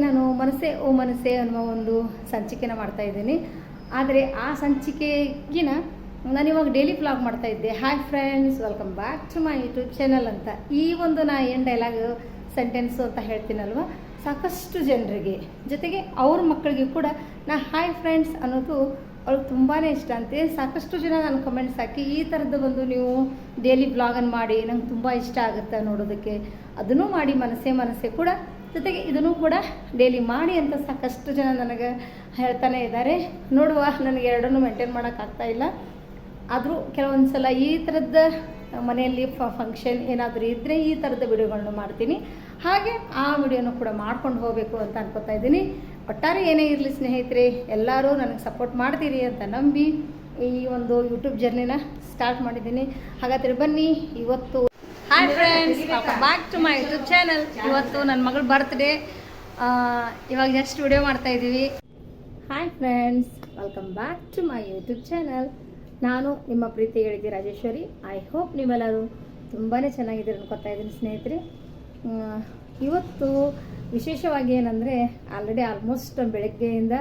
ನಾನು ಮನಸ್ಸೇ ಓ ಮನಸ್ಸೇ ಅನ್ನುವ ಒಂದು ಸಂಚಿಕೆನ ಮಾಡ್ತಾ ಇದ್ದೀನಿ. ಆದರೆ ಆ ಸಂಚಿಕೆಗಿನ ನಾನು ಇವಾಗ ಡೈಲಿ ಬ್ಲಾಗ್ ಮಾಡ್ತಾ ಇದ್ದೆ. Hi friends welcome back to my YouTube channel ಅಂತ. ಈ ಒಂದು ನಾ ಏನು ಡೈಲಾಗ್ ಸೆಂಟೆನ್ಸು ಅಂತ ಹೇಳ್ತೀನಲ್ವ? ಸಾಕಷ್ಟು ಜನರಿಗೆ, ಜೊತೆಗೆ ಅವ್ರ ಮಕ್ಕಳಿಗೆ ಕೂಡ ನಾ ಹಾಯ್ ಫ್ರೆಂಡ್ಸ್ ಅನ್ನೋದು ಅವ್ಳಿಗೆ ತುಂಬಾ ಇಷ್ಟ ಅಂತೆ. ಸಾಕಷ್ಟು ಜನ ನಾನು ಕಮೆಂಟ್ಸ್ ಹಾಕಿ ಈ ಥರದ್ದು ಒಂದು ನೀವು ಡೈಲಿ ಬ್ಲಾಗನ್ನು ಮಾಡಿ ನಂಗೆ ತುಂಬ ಇಷ್ಟ ಆಗುತ್ತೆ ನೋಡೋದಕ್ಕೆ? ಅದನ್ನು ಮಾಡಿ ಮನಸ್ಸೇ ಮನಸ್ಸೇ ಕೂಡ ಜೊತೆಗೆ ಇದನ್ನು ಕೂಡ ಡೈಲಿ ಮಾಡಿ ಅಂತ ಸಾಕಷ್ಟು ಜನ ನನಗೆ ಹೇಳ್ತಾನೆ ಇದ್ದಾರೆ. ನೋಡುವ, ನನಗೆ ಎರಡನ್ನೂ ಮೇಂಟೈನ್ ಮಾಡೋಕ್ಕಾಗ್ತಾ ಇಲ್ಲ. ಆದರೂ ಕೆಲವೊಂದು ಸಲ ಈ ಥರದ ಮನೆಯಲ್ಲಿ ಫಂಕ್ಷನ್ ಏನಾದರೂ ಇದ್ದರೆ ಈ ಥರದ ವಿಡಿಯೋಗಳನ್ನು ಮಾಡ್ತೀನಿ. ಹಾಗೆ ಆ ವಿಡಿಯೋನ ಕೂಡ ಮಾಡ್ಕೊಂಡು ಹೋಗಬೇಕು ಅಂತ ಅನ್ಕೋತಾ ಇದ್ದೀನಿ. ಒಟ್ಟಾರೆ ಏನೇ ಇರಲಿ ಸ್ನೇಹಿತರೆ, ಎಲ್ಲರೂ ನನಗೆ ಸಪೋರ್ಟ್ ಮಾಡ್ತೀರಿ ಅಂತ ನಂಬಿ ಈ ಒಂದು ಯೂಟ್ಯೂಬ್ ಜರ್ನಿನ ಸ್ಟಾರ್ಟ್ ಮಾಡಿದ್ದೀನಿ. ಹಾಗಾದರೆ ಬನ್ನಿ, ಇವತ್ತು hi friends back to my YouTube channel ಇವತ್ತು ನನ್ನ ಮಗಳ ಬರ್ತ್ಡೇ ಇವಾಗ ಜಸ್ಟ್ ವಿಡಿಯೋ ಮಾಡ್ತಾ ಇದ್ದೀವಿ hi friends welcome back to my YouTube channel ನಾನು ನಿಮ್ಮ ಪ್ರೀತಿ ಹೇಳಿದ್ದೆ ರಾಜೇಶ್ವರಿ. ಐ ಹೋಪ್ ನೀವೆಲ್ಲರೂ ತುಂಬಾ ಚೆನ್ನಾಗಿದ್ದೀರಿ ಅನ್ಕೋತಾ ಇದ್ದೀನಿ ಸ್ನೇಹಿತರೆ. ಇವತ್ತು ವಿಶೇಷವಾಗಿ ಏನಂದರೆ ಆಲ್ರೆಡಿ ಆಲ್ಮೋಸ್ಟ್ ಬೆಳಗ್ಗೆಯಿಂದ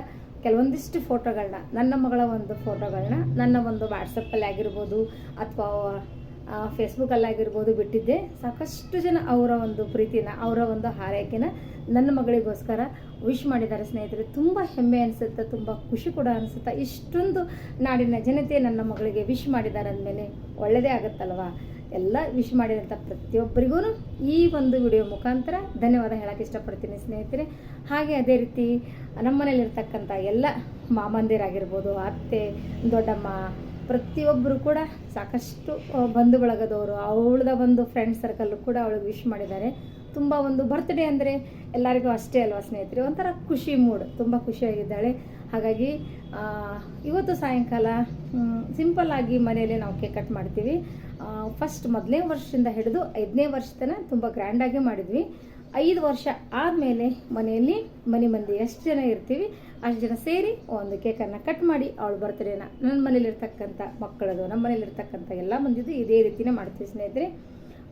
ಕೆಲವೊಂದಿಷ್ಟು ಫೋಟೋಗಳನ್ನ ನನ್ನ ಮಗಳ ಒಂದು ಫೋಟೋಗಳನ್ನ ನನ್ನ ಒಂದು ವಾಟ್ಸಪ್ಪಲ್ಲಿ ಆಗಿರ್ಬೋದು, ಅಥವಾ ಫೇಸ್ಬುಕ್ಕಲ್ಲಿ ಆಗಿರ್ಬೋದು ಬಿಟ್ಟಿದ್ದೆ. ಸಾಕಷ್ಟು ಜನ ಅವರ ಒಂದು ಪ್ರೀತಿನ, ಅವರ ಒಂದು ಹಾರೈಕೆನ ನನ್ನ ಮಗಳಿಗೋಸ್ಕರ ವಿಶ್ ಮಾಡಿದ್ದಾರೆ ಸ್ನೇಹಿತರೆ. ತುಂಬ ಹೆಮ್ಮೆ ಅನಿಸುತ್ತೆ, ತುಂಬ ಖುಷಿ ಕೂಡ ಅನಿಸುತ್ತೆ. ಇಷ್ಟೊಂದು ನಾಡಿನ ಜನತೆ ನನ್ನ ಮಗಳಿಗೆ ವಿಶ್ ಮಾಡಿದ್ದಾರೆ ಅಂದಮೇಲೆ ಒಳ್ಳೆಯದೇ ಆಗುತ್ತಲ್ವ? ಎಲ್ಲ ವಿಶ್ ಮಾಡಿದಂಥ ಪ್ರತಿಯೊಬ್ಬರಿಗೂ ಈ ಒಂದು ವಿಡಿಯೋ ಮುಖಾಂತರ ಧನ್ಯವಾದ ಹೇಳೋಕ್ಕೆ ಇಷ್ಟಪಡ್ತೀನಿ ಸ್ನೇಹಿತರೆ. ಹಾಗೆ ಅದೇ ರೀತಿ ನಮ್ಮ ಮನೇಲಿರ್ತಕ್ಕಂಥ ಎಲ್ಲ ಮಾಮಂದಿರಾಗಿರ್ಬೋದು, ಅತ್ತೆ, ದೊಡ್ಡಮ್ಮ ಪ್ರತಿಯೊಬ್ಬರು ಕೂಡ ಸಾಕಷ್ಟು ಬಂಧು ಬಳಗದವರು ಅವಳದ ಒಂದು ಫ್ರೆಂಡ್ ಸರ್ಕಲ್ಲು ಕೂಡ ಅವಳಿಗೆ ವಿಶ್ ಮಾಡಿದ್ದಾರೆ ತುಂಬ ಒಂದು ಬರ್ತ್ಡೇ ಅಂದರೆ ಎಲ್ಲರಿಗೂ ಅಷ್ಟೇ ಅಲ್ವಾ ಸ್ನೇಹಿತರೆ? ಒಂಥರ ಖುಷಿ ಮೂಡ್ ತುಂಬ ಖುಷಿಯಾಗಿದ್ದಾಳೆ. ಹಾಗಾಗಿ ಇವತ್ತು ಸಾಯಂಕಾಲ ಸಿಂಪಲ್ ಆಗಿ ಮನೆಯಲ್ಲೇ ನಾವು ಕೇಕ್ ಕಟ್ ಮಾಡ್ತೀವಿ. ಫಸ್ಟ್ ಮೊದಲನೇ ವರ್ಷದಿಂದ ಹಿಡಿದು ಐದನೇ ವರ್ಷ ತನಕ ತುಂಬ ಗ್ರ್ಯಾಂಡಾಗಿ ಮಾಡಿದ್ವಿ. ಐದು ವರ್ಷ ಆದಮೇಲೆ ಮನೆಯಲ್ಲಿ ಮನೆ ಮಂದಿ ಎಷ್ಟು ಜನ ಇರ್ತೀವಿ, ಅಷ್ಟು ಜನ ಸೇರಿ ಒಂದು ಕೇಕನ್ನು ಕಟ್ ಮಾಡಿ ಅವಳು ಬರ್ತಡೇನ ನನ್ನ ಮನೇಲಿರ್ತಕ್ಕಂಥ ಮಕ್ಕಳದು ನಮ್ಮ ಮನೇಲಿರ್ತಕ್ಕಂಥ ಎಲ್ಲ ಮಂದಿದು ಇದೇ ರೀತಿನೇ ಮಾಡ್ತೀವಿ ಸ್ನೇಹಿತರೆ.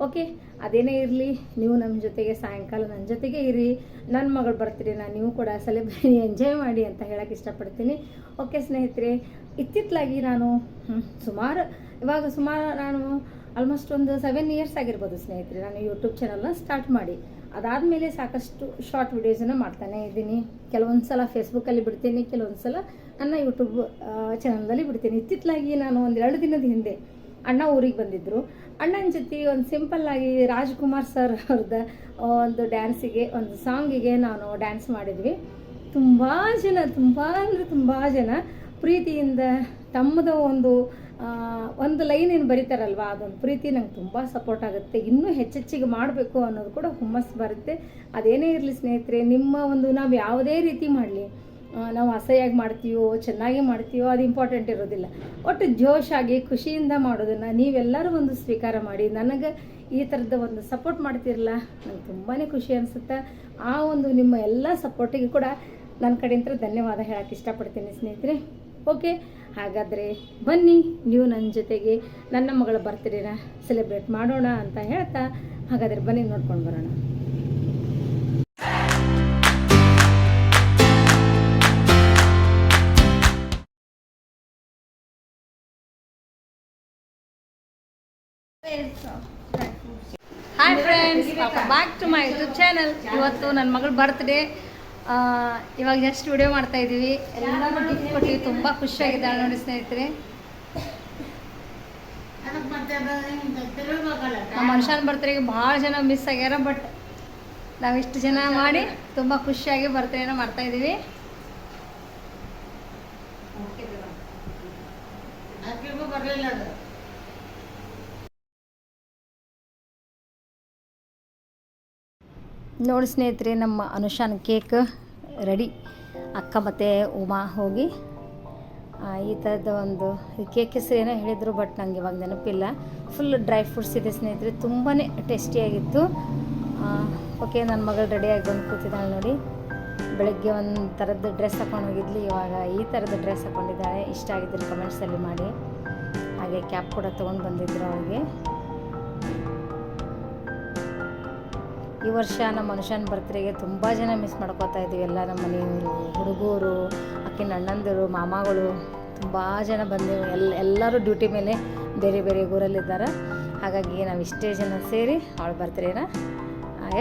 ಓಕೆ ಅದೇನೇ ಇರಲಿ, ನೀವು ನಮ್ಮ ಜೊತೆಗೆ ಸಾಯಂಕಾಲ ನನ್ನ ಜೊತೆಗೆ ಇರಿ ನನ್ನ ಮಗಳು ಬರ್ತ್ಡೇನ ನೀವು ಕೂಡ ಸೆಲೆಬ್ರೇಟ್ ಎಂಜಾಯ್ ಮಾಡಿ ಅಂತ ಹೇಳಕ್ಕೆ ಇಷ್ಟಪಡ್ತೀನಿ. ಓಕೆ ಸ್ನೇಹಿತರೆ ಇತ್ತಿತ್ತಲಾಗಿ ನಾನು ಸುಮಾರು, ಇವಾಗ ಸುಮಾರು ನಾನು ಆಲ್ಮೋಸ್ಟ್ ಒಂದು ಸೆವೆನ್ ಇಯರ್ಸ್ ಆಗಿರ್ಬೋದು ಸ್ನೇಹಿತರೆ, ನಾನು ಯೂಟ್ಯೂಬ್ ಚಾನಲ್ನ ಸ್ಟಾರ್ಟ್ ಮಾಡಿ. ಅದಾದಮೇಲೆ ಸಾಕಷ್ಟು ಶಾರ್ಟ್ ವಿಡಿಯೋಸನ್ನು ಮಾಡ್ತಾನೆ ಇದ್ದೀನಿ. ಕೆಲವೊಂದು ಸಲ ಫೇಸ್ಬುಕ್ಕಲ್ಲಿ ಬಿಡ್ತೀನಿ ಕೆಲವೊಂದು ಸಲ ನನ್ನ ಯೂಟ್ಯೂಬ್ ಚಾನಲ್ದಲ್ಲಿ ಬಿಡ್ತೀನಿ. ಇತ್ತಿತ್ತಲಾಗಿ ನಾನು ಒಂದೆರಡು ದಿನದ ಹಿಂದೆ ಅಣ್ಣ ಊರಿಗೆ ಬಂದಿದ್ದರು ಅಣ್ಣನ ಜೊತೆ ಒಂದು ಸಿಂಪಲ್ ಆಗಿ ರಾಜ್ಕುಮಾರ್ ಸರ್ ಅವ್ರದ್ದು ಒಂದು ಡ್ಯಾನ್ಸಿಗೆ ಒಂದು ಸಾಂಗಿಗೆ ನಾನು ಡ್ಯಾನ್ಸ್ ಮಾಡಿದ್ವಿ. ತುಂಬ ಜನ, ತುಂಬ ಅಂದರೆ ತುಂಬ ಜನ ಪ್ರೀತಿಯಿಂದ ತಮ್ಮದ ಒಂದು ಒಂದು ಲೈನ್ ಏನು ಬರೀತಾರಲ್ವ, ಅದೊಂದು ಪ್ರೀತಿ ನಂಗೆ ತುಂಬ ಸಪೋರ್ಟ್ ಆಗುತ್ತೆ. ಇನ್ನೂ ಹೆಚ್ಚೆಚ್ಚಿಗೆ ಮಾಡಬೇಕು ಅನ್ನೋದು ಕೂಡ ಹುಮ್ಮಸ್ಸು ಬರುತ್ತೆ. ಅದೇನೇ ಇರಲಿ ಸ್ನೇಹಿತರೆ, ನಿಮ್ಮ ಒಂದು ನಾವು ಯಾವುದೇ ರೀತಿ ಮಾಡಲಿ ನಾವು ಅಸಹ್ಯಾಗಿ ಮಾಡ್ತೀವೋ ಚೆನ್ನಾಗಿ ಮಾಡ್ತೀವೋ ಅದು ಇಂಪಾರ್ಟೆಂಟ್ ಇರೋದಿಲ್ಲ. ಒಟ್ಟು ಜೋಶಾಗಿ ಖುಷಿಯಿಂದ ಮಾಡೋದನ್ನು ನೀವೆಲ್ಲರೂ ಒಂದು ಸ್ವೀಕಾರ ಮಾಡಿ, ನನಗೆ ಈ ಥರದ ಒಂದು ಸಪೋರ್ಟ್ ಮಾಡ್ತಿರಲ್ಲ, ನಂಗೆ ತುಂಬಾ ಖುಷಿ ಅನಿಸುತ್ತೆ. ಆ ಒಂದು ನಿಮ್ಮ ಎಲ್ಲ ಸಪೋರ್ಟಿಗೆ ಕೂಡ ನನ್ನ ಕಡೆಯಿಂದ ಧನ್ಯವಾದ ಹೇಳಕ್ಕೆ ಇಷ್ಟಪಡ್ತೀನಿ ಸ್ನೇಹಿತರೆ. ಓಕೆ? ಹಾಗಾದರೆ ಬನ್ನಿ, ನೀವು ನನ್ನ ಜೊತೆಗೆ ನನ್ನ ಮಗಳ ಬರ್ತ್ಡೇನ ಸೆಲೆಬ್ರೇಟ್ ಮಾಡೋಣ ಅಂತ ಹೇಳ್ತಾ, ಹಾಗಾದರೆ ಬನ್ನಿ ನೋಡ್ಕೊಂಡು ಬರೋಣ. Hi friends back to my YouTube channel ಇವತ್ತು ನನ್ನ ಮಗಳ ಬರ್ತ್ಡೇ ಇವಾಗ ಜಸ್ಟ್ ವಿಡಿಯೋ ಮಾಡ್ತಾ ಇದ್ದೀವಿ. ಎಲ್ಲರೂ ಗಿಫ್ಟ್ ಕೊಟ್ಟಿವಿ ತುಂಬ ಖುಷಿಯಾಗಿದ್ದಾಳೆ ನೋಡಿ ಸ್ನೇಹಿತರೆ. ನಮ್ಮ ಮನುಷ್ಯನ ಬರ್ತ್ಡೇಗೆ ಭಾಳ ಜನ ಮಿಸ್ ಆಗ್ಯಾರ ಬಟ್ ನಾವು ಇಷ್ಟು ಜನ ಮಾಡಿ ತುಂಬ ಖುಷಿಯಾಗಿ ಬರ್ತ್ಡೇನ ಮಾಡ್ತಾ ಇದ್ದೀವಿ. ಬರಲಿಲ್ಲ ಅದು ನೋಡಿ ಸ್ನೇಹಿತರೆ, ನಮ್ಮ ಅನುಷಾನ್ ಕೇಕ್ ರೆಡಿ. ಅಕ್ಕ ಮತ್ತು ಉಮಾ ಹೋಗಿ. ಈ ಥರದ ಒಂದು ಕೇಕ್ ಹೆಸರು ಏನೋ ಹೇಳಿದರು, ಬಟ್ ನಂಗೆ ಇವಾಗ ನೆನಪಿಲ್ಲ. ಫುಲ್ ಡ್ರೈ ಫ್ರೂಟ್ಸ್ ಇದೆ ಸ್ನೇಹಿತರೆ ತುಂಬಾ ಟೇಸ್ಟಿಯಾಗಿತ್ತು ಓಕೆ ನನ್ನ ಮಗಳು ರೆಡಿಯಾಗಿ ಬಂದು ಕೂತಿದ್ದಾಳೆ ನೋಡಿ. ಬೆಳಗ್ಗೆ ಒಂದು ಥರದ್ದು ಡ್ರೆಸ್ ಹಾಕೊಂಡು ಹೋಗಿದ್ಲಿ, ಇವಾಗ ಈ ಥರದ ಡ್ರೆಸ್ ಹಾಕೊಂಡಿದ್ದಾಳೆ. ಇಷ್ಟ ಆಗಿದ್ದರೆ ಕಮೆಂಟ್ಸಲ್ಲಿ ಮಾಡಿ. ಹಾಗೆ ಕ್ಯಾಪ್ ಕೂಡ ತೊಗೊಂಡು ಬಂದಿದ್ದರು ಅವಳಿಗೆ. ಈ ವರ್ಷ ನಮ್ಮ ಮನುಷ್ಯನ ಬರ್ತ್ಡೇಗೆ ತುಂಬ ಜನ ಮಿಸ್ ಮಾಡ್ಕೋತಾ ಇದ್ದೀವಿ. ಎಲ್ಲ ನಮ್ಮ ಮನೆಯವರು, ಹುಡುಗರು, ಅಕ್ಕಿನ ಅಣ್ಣಂದಿರು, ಮಾಮಗಳು ತುಂಬ ಜನ ಬಂದೆವು. ಎಲ್ಲ ಎಲ್ಲರೂ ಡ್ಯೂಟಿ ಮೇಲೆ ಬೇರೆ ಬೇರೆ ಊರಲ್ಲಿದ್ದಾರೆ. ಹಾಗಾಗಿ ನಾವು ಇಷ್ಟೇ ಜನ ಸೇರಿ ಅವಳು ಬರ್ತ್ಡೇನ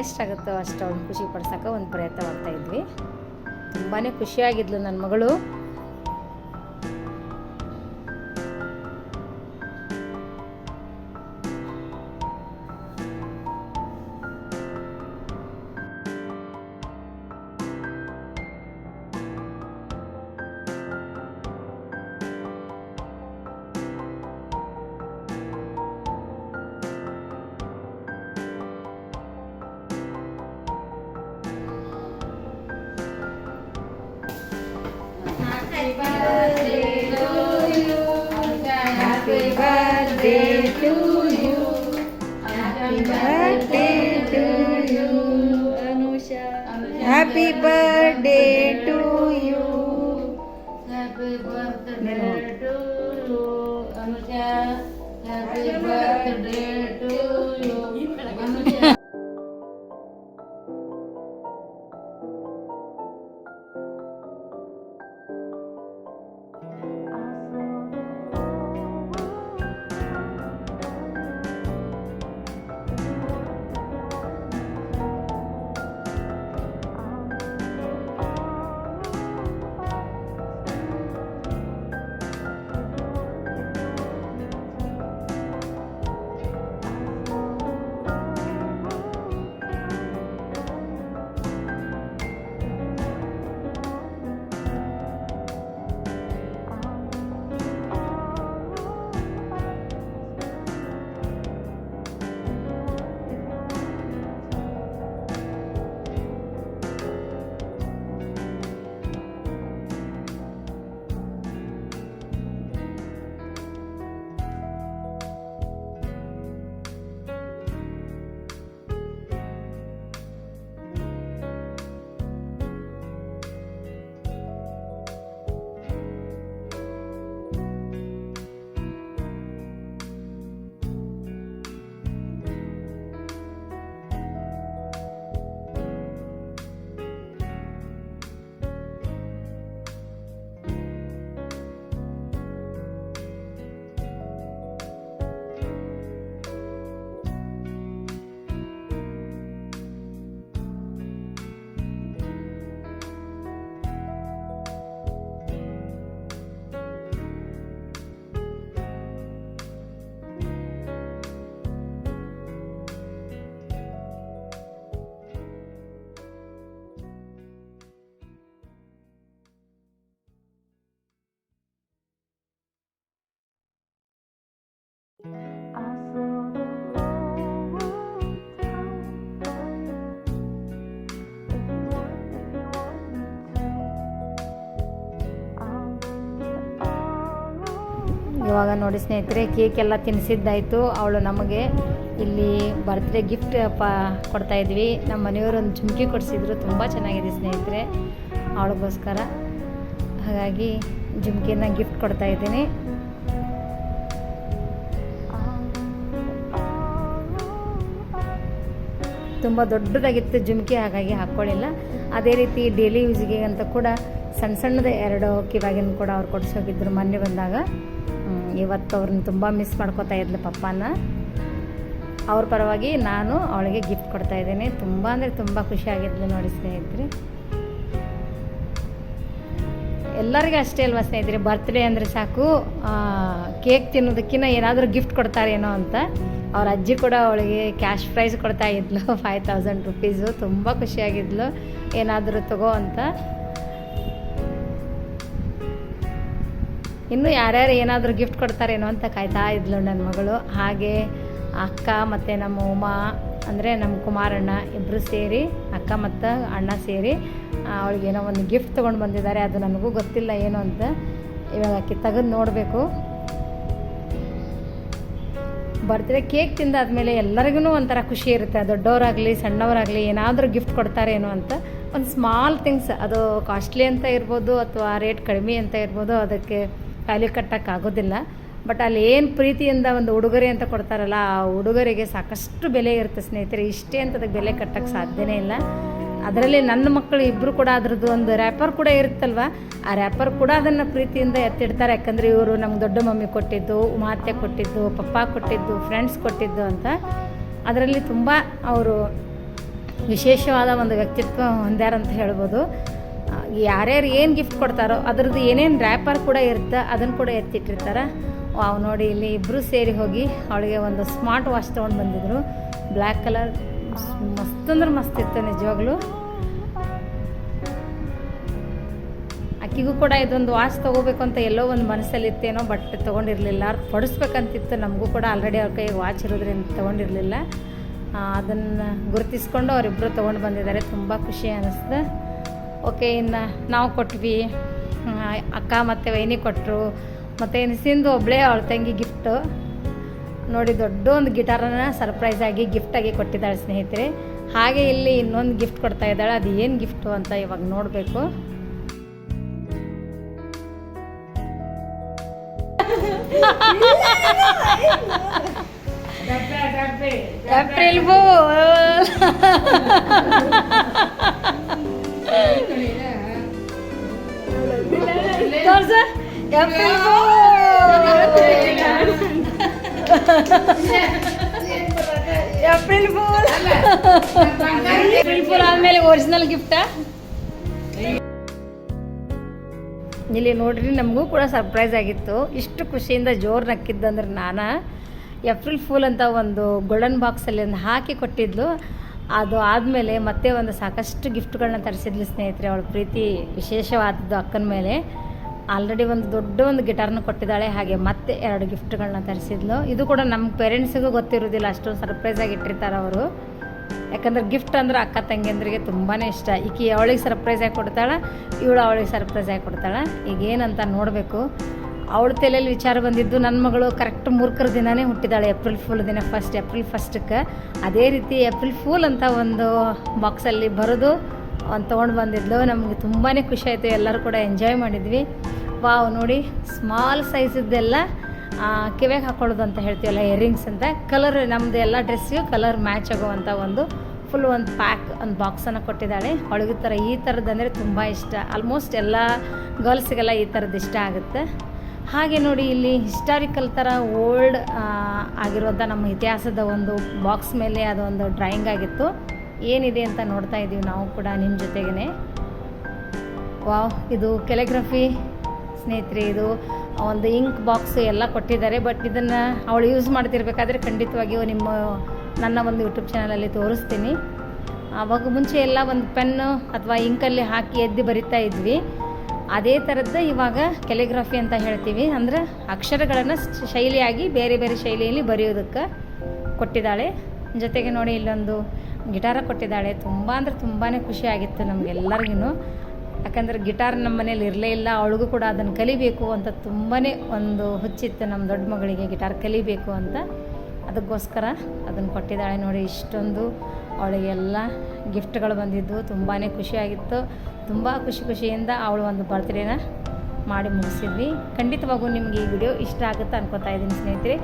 ಎಷ್ಟಾಗುತ್ತೋ ಅಷ್ಟು ಅವಳು ಖುಷಿ ಪಡ್ಸೋಕೆ ಒಂದು ಪ್ರಯತ್ನ ಮಾಡ್ತಾಯಿದ್ವಿ ತುಂಬಾ ಖುಷಿಯಾಗಿದ್ಲು ನನ್ನ ಮಗಳು. Happy birthday to you. Happy birthday to you, Anusha. Happy birthday ಇವಾಗ ನೋಡಿ ಸ್ನೇಹಿತರೆ ಕೇಕ್ ಎಲ್ಲ ತಿನ್ನಿಸಿದ್ದಾಯಿತು ಅವಳು ನಮಗೆ ಇಲ್ಲಿ ಬರ್ತ್ಡೇ ಗಿಫ್ಟ್ ಪ, ಕೊಡ್ತಾ ಇದ್ವಿ. ನಮ್ಮ ಮನೆಯವರು ಒಂದು ಜುಮ್ಕಿ ಕೊಡಿಸಿದ್ರು. ತುಂಬ ಚೆನ್ನಾಗಿದೆ ಸ್ನೇಹಿತರೆ, ಅವಳಿಗೋಸ್ಕರ. ಹಾಗಾಗಿ ಜುಮ್ಕಿನ ಗಿಫ್ಟ್ ಕೊಡ್ತಾ ಇದ್ದೀನಿ. ತುಂಬ ದೊಡ್ಡದಾಗಿತ್ತು ಜುಮ್ಕಿ, ಹಾಗಾಗಿ ಹಾಕ್ಕೊಳ್ಳಿಲ್ಲ ಅದೇ ರೀತಿ ಡೈಲಿ ಯೂಸ್ಗೆ ಅಂತ ಕೂಡ ಸಣ್ಣ ಸಣ್ಣದ ಎರಡು ಕಿವಾಗಿನ ಕೂಡ ಅವ್ರು ಕೊಡಿಸೋಗಿದ್ರು ಮೊನ್ನೆ ಬಂದಾಗ. ಇವತ್ತು ಅವ್ರನ್ನ ತುಂಬ ಮಿಸ್ ಮಾಡ್ಕೋತಾ ಇದ್ಲು ಪಪ್ಪನ. ಅವ್ರ ಪರವಾಗಿ ನಾನು ಅವಳಿಗೆ ಗಿಫ್ಟ್ ಕೊಡ್ತಾ ಇದ್ದೀನಿ. ತುಂಬ ಅಂದರೆ ತುಂಬ ಖುಷಿಯಾಗಿದ್ಲು ನೋಡಿ ಸ್ನೇಹಿತರೆ. ಎಲ್ಲರಿಗೂ ಅಷ್ಟೇ ಅಲ್ವಾ ಸ್ನೇಹಿತರೆ? ಬರ್ತ್ಡೇ ಅಂದರೆ ಸಾಕು. ಕೇಕ್ ತಿನ್ನೋದಕ್ಕಿಂತ ಏನಾದರೂ ಗಿಫ್ಟ್ ಕೊಡ್ತಾರೇನೋ ಅಂತ. ಅವ್ರ ಅಜ್ಜಿ ಕೂಡ ಅವಳಿಗೆ ಕ್ಯಾಶ್ ಪ್ರೈಸ್ ಕೊಡ್ತಾ ಇದ್ಲು ಫೈವ್ ತೌಸಂಡ್ ರುಪೀಸು ತುಂಬ ಖುಷಿಯಾಗಿದ್ಲು ಏನಾದರೂ ತಗೋ ಅಂತ. ಇನ್ನು ಯಾರ್ಯಾರು ಏನಾದರೂ ಗಿಫ್ಟ್ ಕೊಡ್ತಾರೇನೋ ಅಂತ ಕಾಯ್ತಾ ಇದ್ಲು ನನ್ನ ಮಗಳು. ಹಾಗೆ ಅಕ್ಕ ಮತ್ತು ನಮ್ಮ ಉಮಾ, ಅಂದರೆ ನಮ್ಮ ಕುಮಾರಣ್ಣ ಇಬ್ಬರು ಸೇರಿ, ಅಕ್ಕ ಮತ್ತು ಅಣ್ಣ ಸೇರಿ ಅವಳಿಗೇನೋ ಒಂದು ಗಿಫ್ಟ್ ತೊಗೊಂಡು ಬಂದಿದ್ದಾರೆ. ಅದು ನನಗೂ ಗೊತ್ತಿಲ್ಲ ಏನು ಅಂತ ಇವಾಗ ಅಕ್ಕಿ ತೆಗೆದು ನೋಡಬೇಕು. ಬರ್ತ್ಡೇ ಕೇಕ್ ತಿಂದಾದ್ಮೇಲೆ ಎಲ್ಲರಿಗೂ ಒಂಥರ ಖುಷಿ ಇರುತ್ತೆ. ದೊಡ್ಡವರಾಗಲಿ, ಸಣ್ಣವರಾಗಲಿ ಏನಾದರೂ ಗಿಫ್ಟ್ ಕೊಡ್ತಾರೇನೋ ಅಂತ ಒಂದು ಸ್ಮಾಲ್ ಥಿಂಗ್ಸ್ ಅದು ಕಾಸ್ಟ್ಲಿ ಅಂತ ಇರ್ಬೋದು ಅಥವಾ ರೇಟ್ ಕಡಿಮೆ ಅಂತ ಇರ್ಬೋದು. ಅದಕ್ಕೆ ವ್ಯಾಲ್ಯೂ ಕಟ್ಟೋಕ್ಕಾಗೋದಿಲ್ಲ. ಬಟ್ ಅಲ್ಲಿ ಏನು ಪ್ರೀತಿಯಿಂದ ಒಂದು ಉಡುಗೊರೆ ಅಂತ ಕೊಡ್ತಾರಲ್ಲ, ಆ ಉಡುಗೊರೆಗೆ ಸಾಕಷ್ಟು ಬೆಲೆ ಇರುತ್ತೆ ಸ್ನೇಹಿತರೆ. ಇಷ್ಟೇ ಅಂತ ಅದಕ್ಕೆ ಬೆಲೆ ಕಟ್ಟಕ್ಕೆ ಸಾಧ್ಯನೇ ಇಲ್ಲ. ಅದರಲ್ಲಿ ನನ್ನ ಮಕ್ಕಳು ಇಬ್ಬರು ಕೂಡ ಅದ್ರದ್ದು ಒಂದು ರ್ಯಾಪರ್ ಕೂಡ ಇರುತ್ತಲ್ವ? ಆ ರ್ಯಾಪರ್ ಕೂಡ ಅದನ್ನು ಪ್ರೀತಿಯಿಂದ ಎತ್ತಿಡ್ತಾರೆ. ಯಾಕಂದರೆ ಇವರು ನಮ್ಗೆ ದೊಡ್ಡ ಮಮ್ಮಿ ಕೊಟ್ಟಿದ್ದು ಮಾತೆ ಕೊಟ್ಟಿದ್ದು, ಪಪ್ಪ ಕೊಟ್ಟಿದ್ದು ಫ್ರೆಂಡ್ಸ್ ಕೊಟ್ಟಿದ್ದು ಅಂತ. ಅದರಲ್ಲಿ ತುಂಬ ಅವರು ವಿಶೇಷವಾದ ಒಂದು ವ್ಯಕ್ತಿತ್ವ ಹೊಂದ್ಯಾರಂತ ಹೇಳ್ಬೋದು. ಯಾರ್ಯಾರು ಏನು ಗಿಫ್ಟ್ ಕೊಡ್ತಾರೋ ಅದ್ರದ್ದು ಏನೇನು ರ್ಯಾಪರ್ ಕೂಡ ಇರುತ್ತೆ ಅದನ್ನು ಕೂಡ ಎತ್ತಿಟ್ಟಿರ್ತಾರೆ. ವಾವ್ ನೋಡಿ ಇಲ್ಲಿ ಇಬ್ಬರು ಸೇರಿ ಹೋಗಿ ಅವಳಿಗೆ ಒಂದು ಸ್ಮಾರ್ಟ್ ವಾಚ್ ತೊಗೊಂಡು ಬಂದಿದ್ರು. ಬ್ಲ್ಯಾಕ್ ಕಲರ್ ಮಸ್ತ್ ಅಂದ್ರೆ ಮಸ್ತ್ ಇತ್ತು ನಿಜವಾಗ್ಲೂ. ಅಕ್ಕಿಗೂ ಕೂಡ ಇದೊಂದು ವಾಚ್ ತೊಗೋಬೇಕು ಅಂತ ಎಲ್ಲೋ ಒಂದು ಮನಸ್ಸಲ್ಲಿ ಇತ್ತೇನೋ ಬಟ್ ತೊಗೊಂಡಿರಲಿಲ್ಲ. ಪಡಿಸ್ಬೇಕಂತಿತ್ತು ನಮಗೂ ಕೂಡ ಆಲ್ರೆಡಿ ಅವ್ರ ಕೈಗೆ ವಾಚ್ ಇರೋದ್ರಿಂದ ತೊಗೊಂಡಿರಲಿಲ್ಲ. ಅದನ್ನು ಗುರುತಿಸ್ಕೊಂಡು ಅವರಿಬ್ಬರು ತೊಗೊಂಡು ಬಂದಿದ್ದಾರೆ. ತುಂಬ ಖುಷಿ ಅನ್ನಿಸ್ತು ಓಕೆ ಇನ್ನು ನಾವು ಕೊಟ್ವಿ. ಅಕ್ಕ ಮತ್ತು ವೈನಿ ಕೊಟ್ಟರು ಮತ್ತು ಸಿಂಧು ಒಬ್ಬಳೇ ಅವಳ ತಂಗಿ ಗಿಫ್ಟು ನೋಡಿ ದೊಡ್ಡ ಒಂದು ಗಿಟಾರನ್ನ ಸರ್ಪ್ರೈಸ್ ಆಗಿ ಗಿಫ್ಟಾಗಿ ಕೊಟ್ಟಿದ್ದಾಳೆ ಸ್ನೇಹಿತರೆ. ಹಾಗೆ ಇಲ್ಲಿ ಇನ್ನೊಂದು ಗಿಫ್ಟ್ ಕೊಡ್ತಾ ಇದ್ದಾಳೆ. ಅದು ಏನು ಗಿಫ್ಟು ಅಂತ ಇವಾಗ ನೋಡಬೇಕು. ಏಪ್ರಿಲ್ ತೋರ್ಸ April April fool April fool ಆದ್ಮೇಲೆ ಒರಿಜಿನಲ್ ಗಿಫ್ಟಾ ಇಲ್ಲಿ ನೋಡ್ರಿ ನಮಗೂ ಕೂಡ ಸರ್ಪ್ರೈಸ್ ಆಗಿತ್ತು. ಇಷ್ಟು ಖುಷಿಯಿಂದ ಜೋರು ನಕ್ಕಿದ್ದಂದ್ರೆ ನಾನು. ಏಪ್ರಿಲ್ ಫೂಲ್ ಅಂತ ಒಂದು ಗೋಲ್ಡನ್ ಬಾಕ್ಸಲ್ಲಿ ಒಂದು ಹಾಕಿ ಕೊಟ್ಟಿದ್ಲು. ಅದು ಆದಮೇಲೆ ಮತ್ತೆ ಒಂದು ಸಾಕಷ್ಟು ಗಿಫ್ಟ್ಗಳನ್ನ ತರಿಸಿದ್ಲು ಸ್ನೇಹಿತರೆ, ಅವಳ ಪ್ರೀತಿ ವಿಶೇಷವಾದದ್ದು ಅಕ್ಕನ ಮೇಲೆ. ಆಲ್ರೆಡಿ ಒಂದು ದೊಡ್ಡ ಒಂದು ಗಿಟಾರ್ನ ಕೊಟ್ಟಿದ್ದಾಳೆ, ಹಾಗೆ ಮತ್ತೆ ಎರಡು ಗಿಫ್ಟ್ಗಳನ್ನ ತರಿಸಿದ್ಲು. ಇದು ಕೂಡ ನಮ್ಮ ಪೇರೆಂಟ್ಸಿಗೂ ಗೊತ್ತಿರೋದಿಲ್ಲ ಅಷ್ಟೊಂದು ಸರ್ಪ್ರೈಸ್ ಆಗಿ ಇಟ್ಟಿರ್ತಾರೆ ಅವರು. ಯಾಕಂದ್ರೆ ಗಿಫ್ಟ್ ಅಂದ್ರೆ ಅಕ್ಕ ತಂಗಿಯಂದ್ರಿಗೆ ತುಂಬಾ ಇಷ್ಟ. ಈಕಿ ಅವಳಿಗೆ ಸರ್ಪ್ರೈಸ್ ಆಗಿ ಕೊಡ್ತಾಳೆ, ಇವಳು ಅವಳಿಗೆ ಸರ್ಪ್ರೈಸ್ ಆಗಿ ಕೊಡ್ತಾಳೆ. ಈಗ ಏನಂತ ನೋಡಬೇಕು. ಅವಳ ತಲೆಯಲ್ಲಿ ವಿಚಾರ ಬಂದಿದ್ದು ನನ್ನ ಮಗಳು ಕರೆಕ್ಟ್ ಮೂರ್ಖರ ದಿನನೇ ಹುಟ್ಟಿದಾಳೆ ಏಪ್ರಿಲ್ ಫುಲ್ ದಿನ ಫಸ್ಟ್ ಏಪ್ರಿಲ್ ಫಸ್ಟಕ್ಕೆ ಅದೇ ರೀತಿ ಏಪ್ರಿಲ್ ಫೂಲ್ ಅಂತ ಒಂದು ಬಾಕ್ಸಲ್ಲಿ ಬರೋದು ಅವ್ನು ತೊಗೊಂಡು ಬಂದಿದ್ಲು. ನಮಗೆ ತುಂಬಾ ಖುಷಿ ಆಯಿತು, ಎಲ್ಲರೂ ಕೂಡ ಎಂಜಾಯ್ ಮಾಡಿದ್ವಿ. ವಾವ್, ನೋಡಿ ಸ್ಮಾಲ್ ಸೈಜದ್ದೆಲ್ಲ ಕಿವಿಗೆ ಹಾಕೊಳ್ಳೋದು ಅಂತ ಹೇಳ್ತೀವಲ್ಲ ಇಯರಿಂಗ್ಸ್ ಅಂತ. ಕಲರ್ ನಮ್ಮದು ಎಲ್ಲ ಡ್ರೆಸ್ಸಿಗೂ ಕಲರ್ ಮ್ಯಾಚ್ ಆಗುವಂಥ ಒಂದು ಫುಲ್ ಒಂದು ಪ್ಯಾಕ್ ಒಂದು ಬಾಕ್ಸನ್ನು ಕೊಟ್ಟಿದ್ದಾಳೆ. ಅವಳಿಗೆ ಥರ, ಈ ಥರದ್ದು ಅಂದರೆ ತುಂಬ ಇಷ್ಟ. ಆಲ್ಮೋಸ್ಟ್ ಎಲ್ಲ ಗರ್ಲ್ಸಿಗೆಲ್ಲ ಈ ಥರದ್ದು ಇಷ್ಟ ಆಗುತ್ತೆ. ಹಾಗೆ ನೋಡಿ ಇಲ್ಲಿ ಹಿಸ್ಟಾರಿಕಲ್ ಥರ ಓಲ್ಡ್ ಆಗಿರುವಂಥ ನಮ್ಮ ಇತಿಹಾಸದ ಒಂದು ಬಾಕ್ಸ್ ಮೇಲೆ ಅದೊಂದು ಡ್ರಾಯಿಂಗ್ ಆಗಿತ್ತು. ಏನಿದೆ ಅಂತ ನೋಡ್ತಾ ಇದ್ದೀವಿ ನಾವು ಕೂಡ ನಿಮ್ಮ ಜೊತೆಗೇ ವಾವ್, ಇದು ಕೆಲಿಗ್ರಫಿ ಸ್ನೇಹಿತರೆ, ಇದು ಒಂದು ಇಂಕ್ ಬಾಕ್ಸ್ ಎಲ್ಲ ಕೊಟ್ಟಿದ್ದಾರೆ ಬಟ್ ಇದನ್ನು ಅವಳು ಯೂಸ್ ಮಾಡ್ತಿರ್ಬೇಕಾದ್ರೆ ಖಂಡಿತವಾಗಿಯೂ ನಿಮ್ಮ, ನನ್ನ ಒಂದು ಯೂಟ್ಯೂಬ್ ಚಾನಲಲ್ಲಿ ತೋರಿಸ್ತೀನಿ. ಆವಾಗ ಮುಂಚೆ ಎಲ್ಲ ಒಂದು ಪೆನ್ನು ಅಥವಾ ಇಂಕಲ್ಲಿ ಹಾಕಿ ಎದ್ದು ಬರಿತಾ ಇದ್ವಿ. ಅದೇ ಥರದ್ದು ಇವಾಗ ಕೆಲಿಗ್ರಫಿ ಅಂತ ಹೇಳ್ತೀವಿ. ಅಂದರೆ ಅಕ್ಷರಗಳನ್ನು ಶೈಲಿಯಾಗಿ ಬೇರೆ ಬೇರೆ ಶೈಲಿಯಲ್ಲಿ ಬರೆಯೋದಕ್ಕೆ ಕೊಟ್ಟಿದ್ದಾಳೆ. ಜೊತೆಗೆ ನೋಡಿ ಇಲ್ಲೊಂದು ಗಿಟಾರ ಕೊಟ್ಟಿದ್ದಾಳೆ. ತುಂಬ ಅಂದರೆ ತುಂಬಾ ಖುಷಿ ಆಗಿತ್ತು ನಮಗೆಲ್ಲರಿಗೂ ಯಾಕಂದ್ರೆ ಗಿಟಾರ್ ನಮ್ಮ ಮನೇಲಿ ಇರಲೇ ಇಲ್ಲ. ಅವಳಿಗೂ ಕೂಡ ಅದನ್ನು ಕಲಿಬೇಕು ಅಂತ ತುಂಬಾ ಒಂದು ಹುಚ್ಚಿತ್ತು ನಮ್ಮ ದೊಡ್ಡ ಮಗಳಿಗೆ. ಗಿಟಾರ್ ಕಲಿಬೇಕು ಅಂತ. ಅದಕ್ಕೋಸ್ಕರ ಅದನ್ನು ಕೊಟ್ಟಿದ್ದಾಳೆ ನೋಡಿ. ಇಷ್ಟೊಂದು ಅವಳಿಗೆಲ್ಲ ಗಿಫ್ಟ್ಗಳು ಬಂದಿದ್ದು ತುಂಬಾ ಖುಷಿಯಾಗಿತ್ತು. ತುಂಬ ಖುಷಿ ಖುಷಿಯಿಂದ ಅವಳು ಒಂದು ಬರ್ತ್ಡೇನ ಮಾಡಿ ಮುಗಿಸಿದ್ವಿ. ಖಂಡಿತವಾಗೂ ನಿಮಗೆ ಈ ವಿಡಿಯೋ ಇಷ್ಟ ಆಗುತ್ತೆ ಅನ್ಕೋತಾ ಇದ್ದೀನಿ ಸ್ನೇಹಿತರೆ.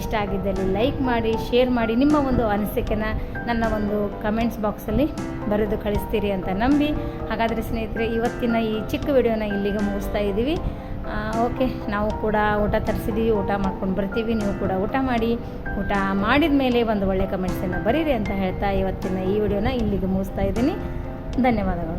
ಇಷ್ಟ ಆಗಿದ್ದಲ್ಲಿ ಲೈಕ್ ಮಾಡಿ ಶೇರ್ ಮಾಡಿ ನಿಮ್ಮ ಒಂದು ಅನಿಸಿಕೆನ ನನ್ನ ಒಂದು ಕಮೆಂಟ್ಸ್ ಬಾಕ್ಸಲ್ಲಿ ಬರೆದು ಕಳಿಸ್ತೀರಿ ಅಂತ ನಂಬಿ. ಹಾಗಾದರೆ ಸ್ನೇಹಿತರೆ, ಇವತ್ತಿನ ಈ ಚಿಕ್ಕ ವಿಡಿಯೋನ ಇಲ್ಲಿಗೆ ಮುಗಿಸ್ತಾ ಇದ್ದೀವಿ. ಓಕೆ, ನಾವು ಕೂಡ ಊಟ ತರಿಸಿದ್ದೀವಿ ಊಟ ಮಾಡ್ಕೊಂಡು ಬರ್ತೀವಿ, ನೀವು ಕೂಡ ಊಟ ಮಾಡಿ, ಊಟ ಮಾಡಿದ ಮೇಲೆ ಒಂದು ಒಳ್ಳೆ ಕಮೆಂಟ್ಸನ್ನು ಬರೀರಿ ಅಂತ ಹೇಳ್ತಾ ಇವತ್ತಿನ ಈ ವಿಡಿಯೋನ ಇಲ್ಲಿಗೆ ಮುಗಿಸ್ತಾ ಇದ್ದೀನಿ. ಧನ್ಯವಾದಗಳು.